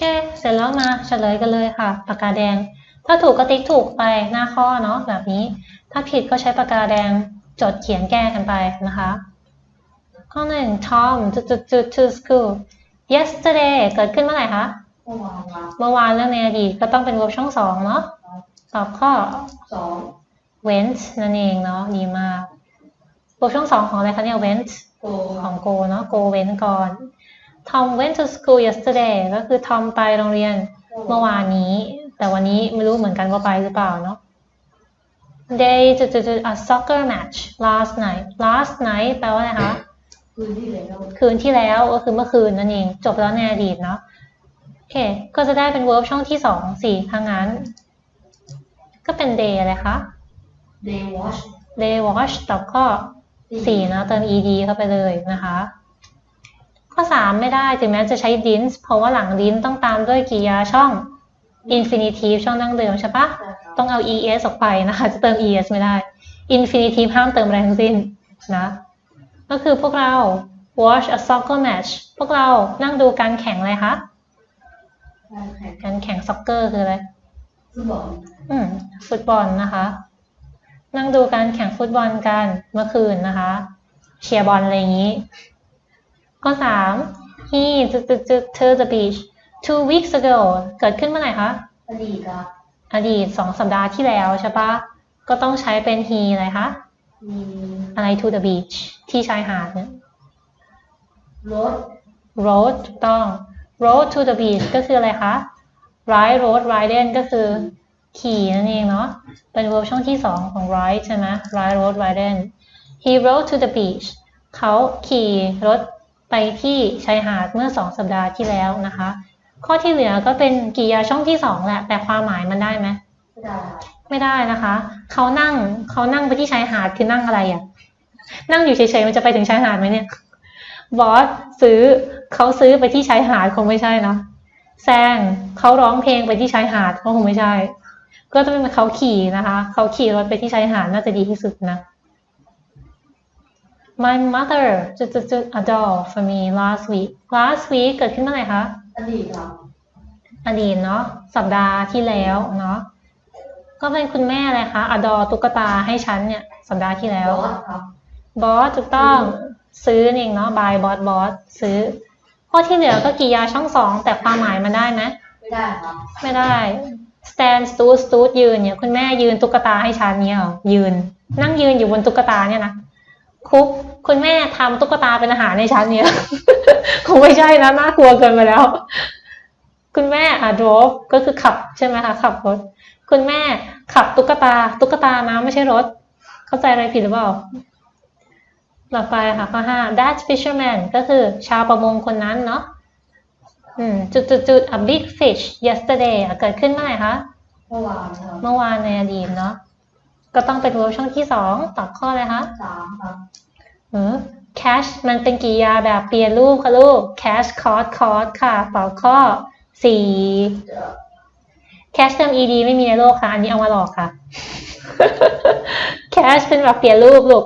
เค เสร็จแล้วมาเฉลยกันเลยค่ะ ปากกาแดง ถ้าถูกก็ติ๊กถูกไปหน้าข้อเนาะแบบนี้ ถ้าผิดก็ใช้ปากกาแดงจดเขียนแก้กันไปนะคะ ข้อหนึ่ง Tom จุดจุดจุด to school yesterday เกิดขึ้นเมื่อไหร่คะ เมื่อวานครับเมื่อวานเรื่องในอดีตก็ต้องเป็น verb ช่องสองเนาะ ตอบข้อสอง went นั่นเองเนาะดีมาก verb ช่องสองของอะไรคะเนี่ย went โกของ go เนาะ go went ก่อน Tom went to school yesterday ก็คือ Tom ไปโรงเรียนเมื่อวานนี้ แต่วันนี้ไม่รู้เหมือนกันว่าไปหรือเปล่าเนาะ They จุดจุดจุด a soccer match last night last night แปลว่าอะไรคะคืนที่แล้วคืนที่แล้วก็คือเมื่อคืนนั่นเอง จบแล้วในอดีตเนาะโอเค ก็จะได้เป็น verb ช่องที่สองสี่ถ้างั้น ก็เป็น day อะไรคะเดย์วอช they watch ตอบข้อสี่นะเติม ed เข้าไปเลยนะคะ ข้อสามไม่ได้ถึงแม้จะใช้ didn't เพราะว่าหลัง didn't ต้องตามด้วยกริยาช่อง infinitive ช่องดั้งเดิมใช่ปะใช่ครับต้องเอา es ออกไปนะคะ จะเติม es ไม่ได้ infinitive ห้ามเติมอะไรทั้งสิ้นนะ ก็คือพวกเรา watch a soccer match พวกเรานั่งดูการแข่งอะไรคะการแข่งการแข่งซ็อกเกอร์คืออะไร ฟุตบอล อืม ฟุตบอลนะคะ นั่งดูการแข่งฟุตบอลกันเมื่อคืนนะคะ เชียร์บอลอะไรอย่างนี้ ข้อสาม he จุดจุดจุด to the beach two weeks ago เกิดขึ้นเมื่อไหร่คะอดีตครับอดีตสองสัปดาห์ที่แล้วใช่ปะก็ต้องใช้เป็น he อะไรคะมีอะไร to the beach ที่ชายหาดเนี่ยรถ road ถูกต้อง road to the beach ก็คืออะไรคะ ride road riding ก็คือขี่นั่นเองเนาะ เป็น verb ช่องที่สองของ ride ใช่ไหม ride road riding he rode to the beach เขาขี่รถ ไปที่ชายหาดเมื่อสองสัปดาห์ที่แล้วนะคะ ข้อที่เหลือก็เป็นกริยาช่องที่สองแหละ แต่ความหมายมันได้ไหมไม่ได้ครับไม่ได้นะคะ เขานั่งเขานั่งไปที่ชายหาดคือนั่งอะไรอะ่ะนั่งอยู่เฉยๆมันจะไปถึงชายหาดไหมเนี่ยบอสซื้อเขาซื้อไปที่ชายหาดคงไม่ใช่นะแซงเขาร้องเพลงไปที่ชายหาดก็คงไม่ใช่ ก็จะเป็นเขาขี่นะคะ เขาขี่รถไปที่ชายหาดน่าจะดีที่สุดนะ My mother จุดจุดจุด a doll for me last week last week เกิดขึ้นเมื่อไหร่คะอดีตครับอดีตเนาะสัปดาห์ที่แล้วเนาะก็เป็นคุณแม่เลยคะอดอตุ๊กตาให้ฉันเนี่ยสัปดาห์ที่แล้ว บอสครับบอสถูกต้องซื้อเองเนาะบายบอสบอสซื้อข้อที่เหลือก็กิริยาช่องสองแต่ความหมายมันได้ไหมไม่ได้ครับไม่ได้ stand stood stood ยืนเนี่ยคุณแม่ยืนตุ๊กตาให้ฉันเนี่ยเหรอยืน นั่งยืนอยู่บนตุ๊กตาเนี่ยนะ คุกคุณแม่ทำตุ๊กตาเป็นอาหารในฉันเนี่ยคงไม่ใช่นะน่ากลัวเกินไปแล้ว คุณแม่อะ drove ก็คือขับใช่ไหมคะขับรถ คุณแม่ขับตุ๊กตา ตุ๊กตานะไม่ใช่รถ เข้าใจอะไรผิดหรือเปล่าต่อไปค่ะข้อห้า that fisherman ก็คือชาวประมงคนนั้นเนาะจุดจุดจุด a big fish yesterday เกิดขึ้นเมื่อไหร่คะ เมื่อวานเมื่อวานในอดีตเนาะ ก็ต้องเป็น verb ช่องที่สองตอบข้อเลยคะสามครับเออ cash มันเป็นกริยาแบบเปลี่ยนรูปค่ะลูก cash caught caught ค่ะตอบข้อสี่ cash เติม ed ไม่มีในโลกค่ะ อันนี้เอามาหลอกค่ะ cash เป็นแบบเปลี่ยนรูปลูก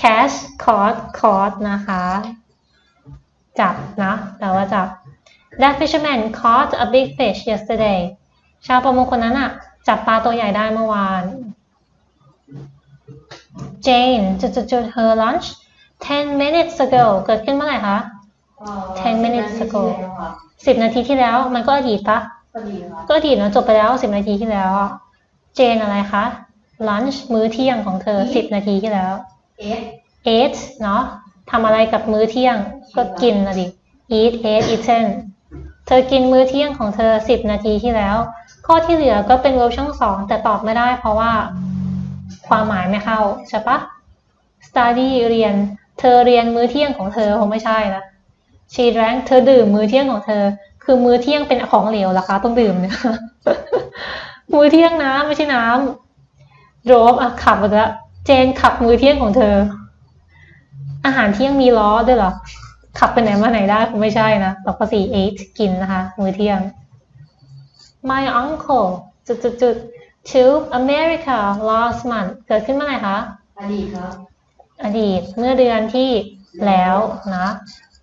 cash caught caught นะคะ จับนะแปลว่าจับ That fisherman caught a big fish yesterday ชาวประมงคนนั้นอะจับปลาตัวใหญ่ได้เมื่อวาน Jane จุดจุดจุด her lunch 10 minutes ago เกิดขึ้นเมื่อไหร่คะเอ่อ10 minutes สิบ ago นาทีที่แล้วครับ10 นาทีที่แล้ว มันก็อดีตปะก็ดีครับก็อดีตเนอะจบไปแล้ว 10 นาทีที่แล้วอะ Jane อะไรคะ lunch มื้อเที่ยงของเธอ 10 นาทีที่แล้วเอส ate เนาะทำอะไรกับมื้อเที่ยง ก็กินนะดิ eat ate eaten เธอกินมื้อเที่ยงของเธอ 10 นาทีที่แล้ว ข้อที่เหลือก็เป็น verb ช่องสองแต่ตอบไม่ได้เพราะว่า ความหมายไม่เข้าใช่ปะ study เรียน เธอเรียนมื้อเที่ยงของเธอคงไม่ใช่นะ she drank เธอดื่มมื้อเที่ยงของเธอ คือมื้อเที่ยงเป็นของเหลวเหรอคะต้องดื่มเนี่ยมื้อเที่ยงนะไม่ใช่น้ำ drove อะขับไปแล้วเจนขับมื้อเที่ยงของเธอ อาหารเที่ยงมีล้อด้วยเหรอ ขับไปไหนมาไหนได้คงไม่ใช่นะตอบข้อสี่ eight กินนะคะ มื้อเที่ยง My uncle จุดจุดจุด to America last month เกิดขึ้นเมื่อไหร่คะ อดีตครับ อดีตเมื่อเดือนที่แล้วนะ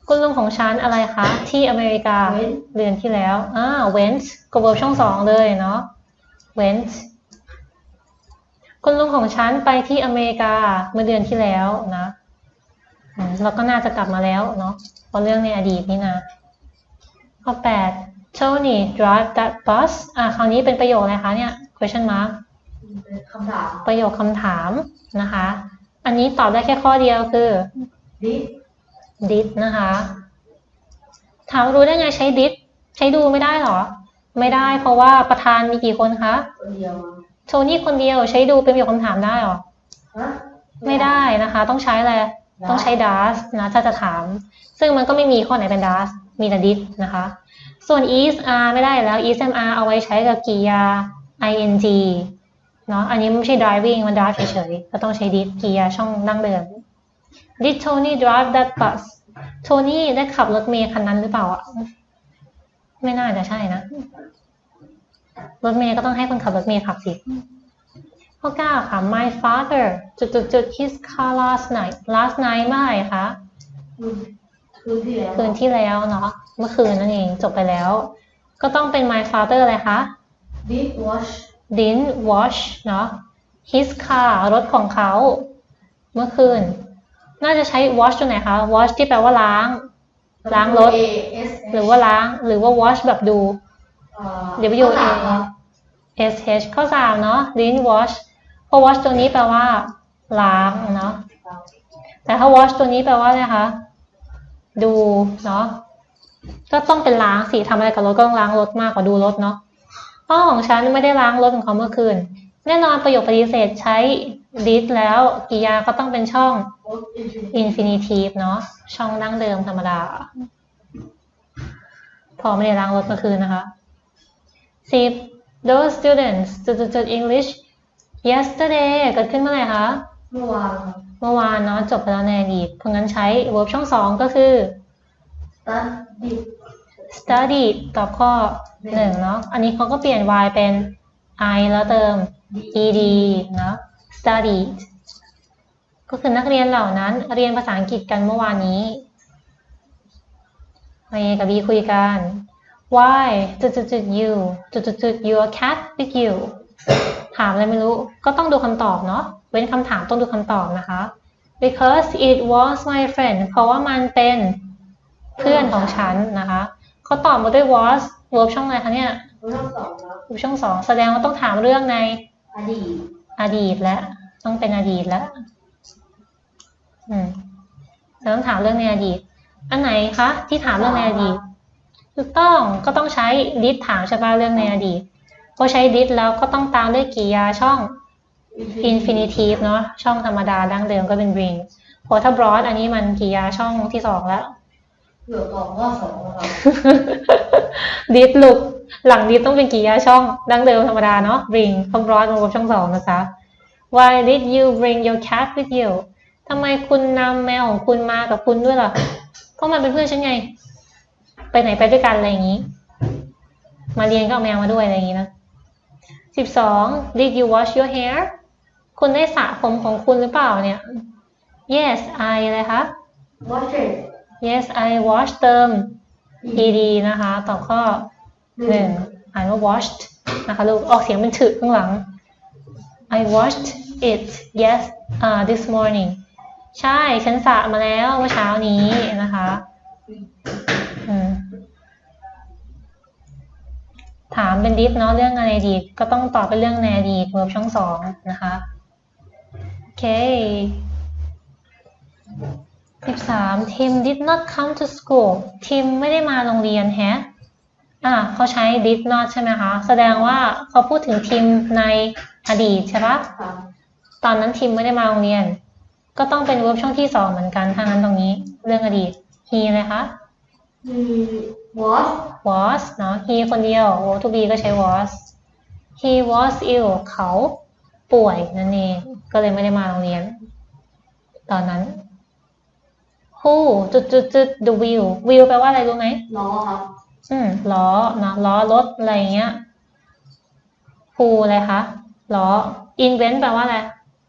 คุณลุงของฉันอะไรคะ ที่อเมริกา Went เดือนที่แล้ว อ่า went ก็ verb ช่องสองเลยเนาะ went คุณลุงของฉันไปที่อเมริกาเมื่อเดือนที่แล้วนะอืมแล้วก็น่าจะกลับมาแล้วเนาะเพราะเรื่องในอดีตนี่นะข้อแปด Tony drive that bus อ่าคราวนี้เป็นประโยคอะไรคะเนี่ย question mark เป็นคำถาม ประโยคคำถามนะคะ อันนี้ตอบได้แค่ข้อเดียวคือดิ did นะคะ ถามรู้ได้ไงใช้ did ใช้ดูไม่ได้เหรอ ไม่ได้เพราะว่าประธานมีกี่คนคะคนเดียวมั้งโทนี่คนเดียวใช้ดูเป็นประโยคคำถามได้เหรอฮะไม่ได้นะคะ ต้องใช้อะไรต้องใช้ does นะถ้าจะถาม ซึ่งมันก็ไม่มีข้อไหนเป็น does มีแต่ did นะคะ ส่วน is are ไม่ได้แล้ว is am are เอาไว้ใช้กับกริยา ing เนาะอันนี้ไม่ใช่ driving มัน drive เฉยๆก็ต้องใช้ did กริยาช่องดั้งเดิม Did Tony drive that bus Tony ได้ขับรถเมล์คันนั้นหรือเปล่าอะไม่น่าจะใช่นะ รถเมล์ก็ต้องให้คนขับรถเมล์ขับสิข้อเก้าค่ะ My father จุดจุดจุด his car last night last night เมื่อไหร่คะ คืนคืนที่แล้วคืนที่แล้วเนาะเมื่อคืนนั่นเองจบไปแล้ว ก็ต้องเป็น my father อะไรคะดิ wash didn't wash เนาะ his car รถของเขา เมื่อคืน น่าจะใช้ wash ตัวไหนคะ wash ที่แปลว่าล้าง ล้างรถ A S หรือว่าล้าง หรือว่า wash แบบดูเอ่อ W A S H ข้อสามเนาะ didn't wash เพราะ wash ตัวนี้แปลว่า ล้างเนาะแต่ถ้า wash ตัวนี้แปลว่าอะไรคะ ดูเนาะก็ต้องเป็นล้างสิทำอะไรกับรถก็ต้องล้างรถมากกว่าดูรถเนาะพ่อของฉันไม่ได้ล้างรถของเขาเมื่อคืน แน่นอนประโยคปฏิเสธใช้ did แล้วกิยาก็ต้องเป็นช่อง infinitive เนาะช่องดั้งเดิมธรรมดา พอไม่ได้ล้างรถเมื่อคืนนะคะสิบ those students จุดจุดจุด English yesterday เกิดขึ้นเมื่อไหร่คะ เมื่อวาน เมื่อวานเนาะจบไปแล้วในอดีตเพราะงั้นใช้ verb ช่องสองก็คือตัดดิ study ตอบข้อหนึ่งเนาะอันนี้เขาก็เปลี่ยน y เป็น i แล้วเติม ed เนาะ studied ก็คือนักเรียนเหล่านั้นเรียนภาษาอังกฤษกันเมื่อวานนี้ A กับ B คุยกัน Why จุดจุดจุด you จุดจุดจุด your cat with you ถามอะไรไม่รู้ ก็ต้องดูคำตอบเนาะ เว้นคำถามต้องดูคำตอบนะคะ because it was my friend เพราะว่ามันเป็นเพื่อนของฉันนะคะเขาตอบมาด้วย was verb ช่องอะไรคะเนี่ยเรื่องสองครับ verb ช่องสองแสดงว่าต้องถามเรื่องในอดีต อดีตแล้วต้องเป็นอดีตแล้วอืมต้องถามเรื่องในอดีต อันไหนคะที่ถามเรื่องในอดีตถูกต้องก็ต้องใช้ did ถามใช่ป่ะเรื่องในอดีต พอใช้ did แล้วก็ต้องตามด้วยกริยาช่อง infinitive เนาะช่องธรรมดาดั้งเดิมก็เป็น bring พอถ้า broad อันนี้มันกริยาช่องที่สองแล้วเกือบตอบข้อสองแล้วครับดิดลุกหลังดิดต้องเป็นกริยาช่องดั้งเดิมธรรมดาเนาะ bring คำร้อนมาบช่องสองนะจ๊ะ Why did you bring your cat with you ทำไมคุณนำแมวของคุณมากับคุณด้วยล่ะ ก็มันเป็นเพื่อนฉันไง ไปไหนไปด้วยกันอะไรอย่างนี้ มาเรียนก็เอาแมวมาด้วยอะไรอย่างนี้นะ สิบสอง Did you wash your hair คุณได้สระผมของคุณหรือเปล่าเนี่ย Yes I อะไรคะ wash it Yes I washed เติม ed นะคะ ต่อข้อหนึ่งอ่านว่า washed นะคะลูกออกเสียงเป็นถึกข้างหลัง I washed it yes uh, this morning ใช่ ฉันสระมาแล้วเมื่อเช้านี้นะคะอืม ถามเป็นดิฟเนาะเรื่องในอดีตก็ต้องตอบเป็นเรื่องในอดีต verb ช่องสองนะคะโอเคสิบสาม Tim did not come to school Tim ไม่ได้มาโรงเรียนแฮะอะเขาใช้ did not ใช่ไหมคะ แสดงว่าเขาพูดถึงทิมในอดีตใช่ปะตอนนั้นทิมไม่ได้มาโรงเรียน ก็ต้องเป็น verb ช่องที่สองเหมือนกันทางนั้นตรงนี้ เรื่องอดีต he เลยคะมี wash was เนาะ he คนเดียว verb to be ก็ใช้ was he was ill เขาป่วยนั่นเอง ก็เลยไม่ได้มาโรงเรียน ตอนนั้น who จุดจุดจุด the wheel wheel แปลว่าอะไรรู้ไหมล้อครับ อืมล้อนะล้อรถอะไรอย่างเงี้ย who อะไรคะล้อ invent แปลว่าอะไร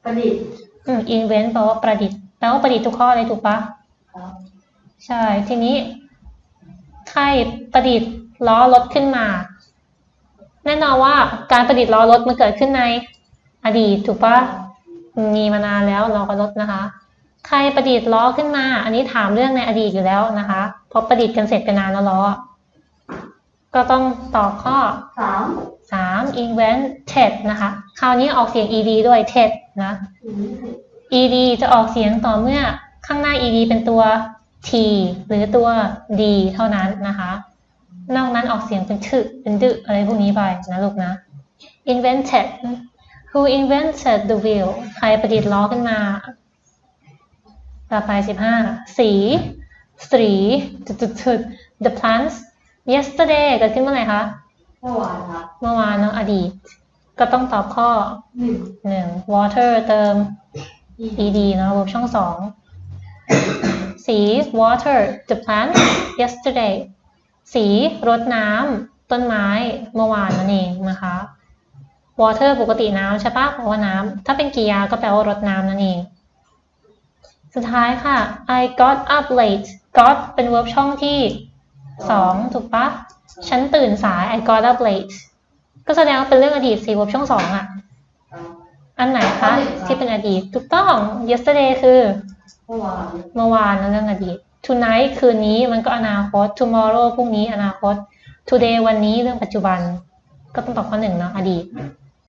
ประดิษฐ์ อืม invent แปลว่าประดิษฐ์ แปลว่าประดิษฐ์ทุกข้อเลยถูกปะครับใช่ ทีนี้ ใครประดิษฐ์ล้อรถขึ้นมา แน่นอนว่าการประดิษฐ์ล้อรถมันเกิดขึ้นในอดีตถูกปะมีมานานแล้วล้อรถนะคะ ใครประดิษฐ์ล้อขึ้นมา อันนี้ถามเรื่องในอดีตอยู่แล้วนะคะเพราะประดิษฐ์กันเสร็จไปนานแล้วล้อก็ต้องตอบข้อสามสาม invented นะคะ คราวนี้ออกเสียง ed ด้วย ted นะอืม ed จะออกเสียงต่อเมื่อข้างหน้า ed เป็นตัว t หรือตัว d เท่านั้นนะคะ นอกนั้นออกเสียงเป็นถึเป็นดึอะไรพวกนี้ไปนะลูกนะ invented who invented the wheel ใครประดิษฐ์ล้อขึ้นมา ต่อไปสิบห้าสี สีจุดจุดจุด the plants yesterday เกิดขึ้นเมื่อไหร่คะ เมื่อวานครับเมื่อวานเนอะอดีต ก็ต้องตอบข้อหนึ่งหนึ่ง water เติมอี ed เนอะ verb ช่องสอง สี water the plant yesterday สีรดน้ำต้นไม้เมื่อวานนั่นเองนะคะ water ปกติน้ำใช่ปะแปลว่าน้ำถ้าเป็นกริยาก็แปลว่ารดน้ำนั่นเอง สุดท้ายค่ะ I got up late got เป็น verb ช่องที่สองถูกปะฉันตื่นสาย I got up late ก็แสดงว่าเป็นเรื่องอดีตสิ verb ช่องสองอะอันไหนคะที่เป็นอดีตถูกต้อง yesterday คือเมื่อวานเมื่อวานนะเรื่องอดีต tonight คืนนี้มันก็อนาคต tomorrow พรุ่งนี้อนาคต today วันนี้เรื่องปัจจุบัน ก็ต้องตอบข้อหนึ่งเนาะอดีต